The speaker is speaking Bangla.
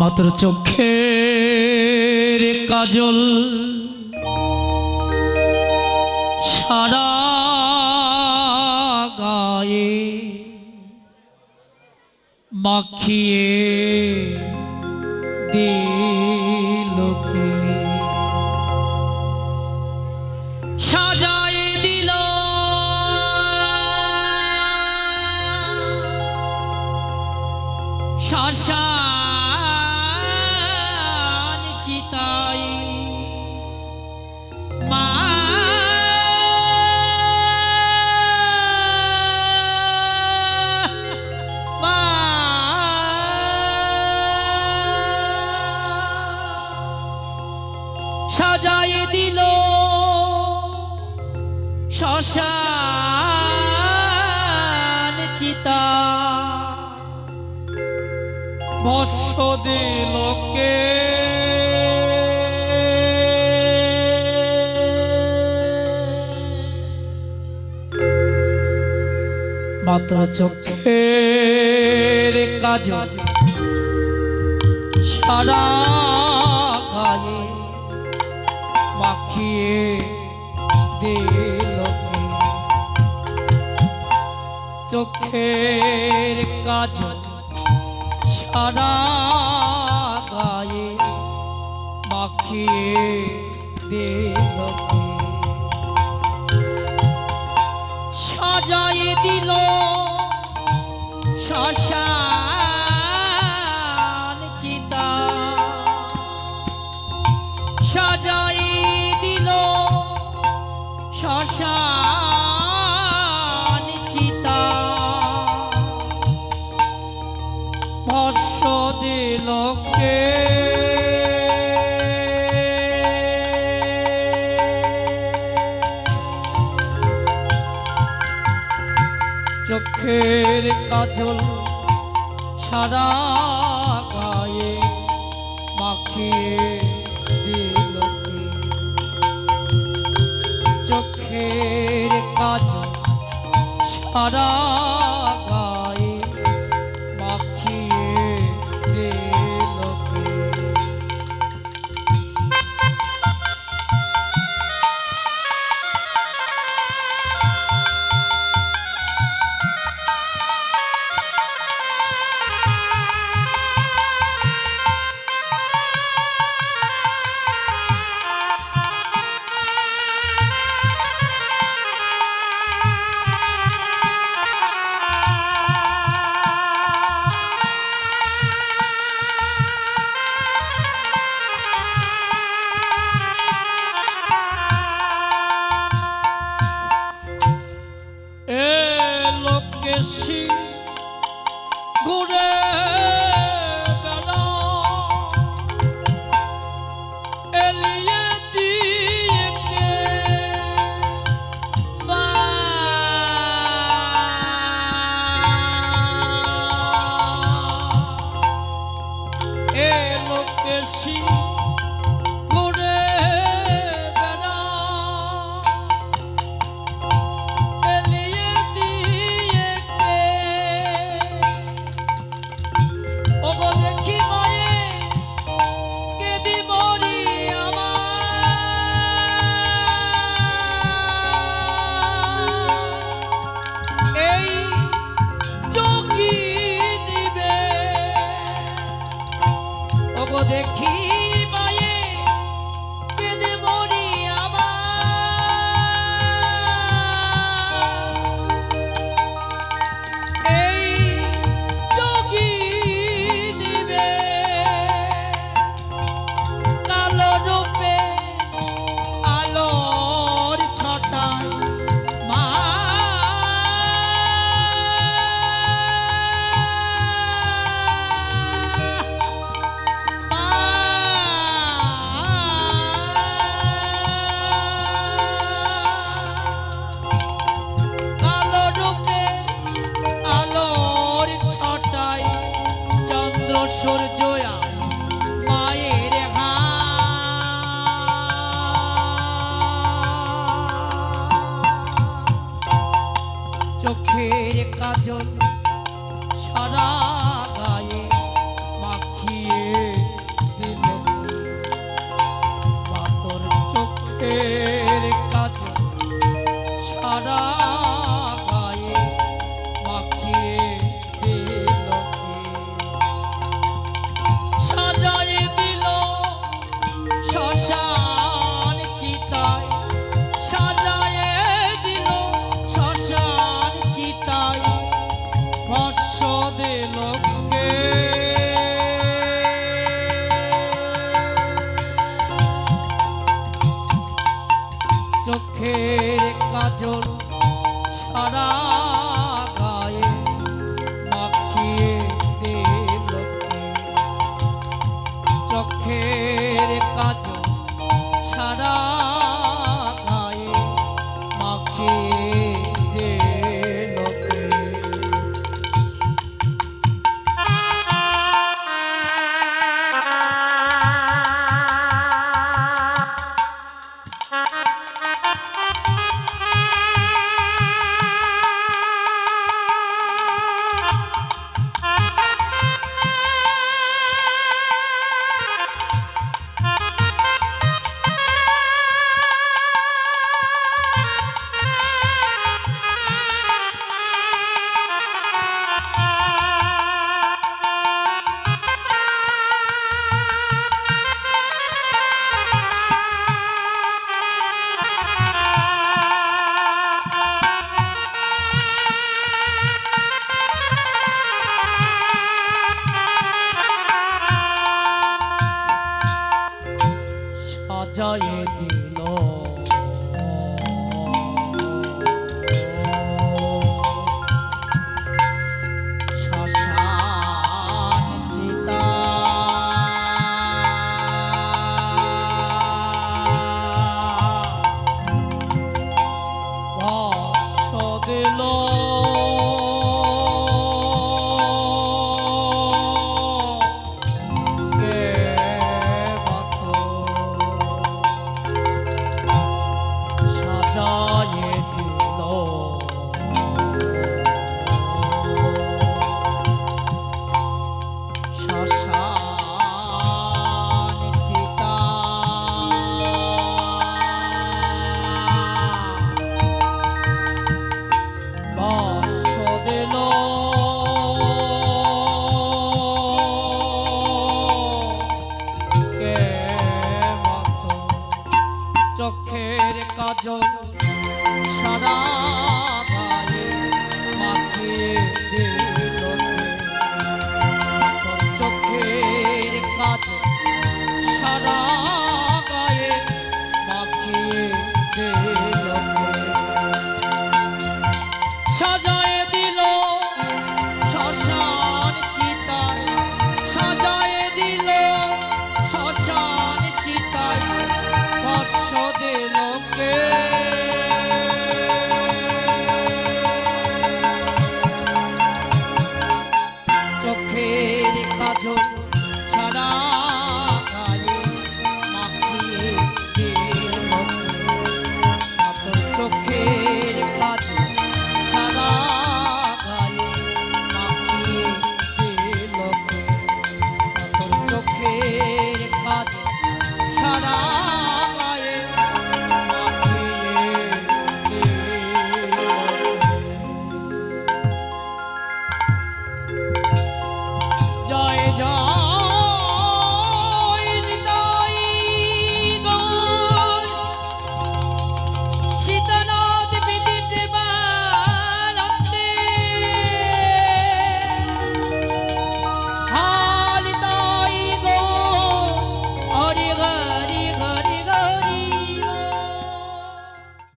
মাত্র চোখের কাজল সারা গায়ে মাখিয়ে দিলকে সাজায় দিল। শ্মশান সাজায় দিল শ্মশান চিতা। বর্ষ দিলকে মাত্র চোখের কাজ সারা চোখের কাজ সারা গায়ে মাখিয়ে দিল ভস্য দিল কে চোখের কাজল সারা গায়ে মাখিয়ে দিল চোখের কাজল সারা she সারা সরল সারা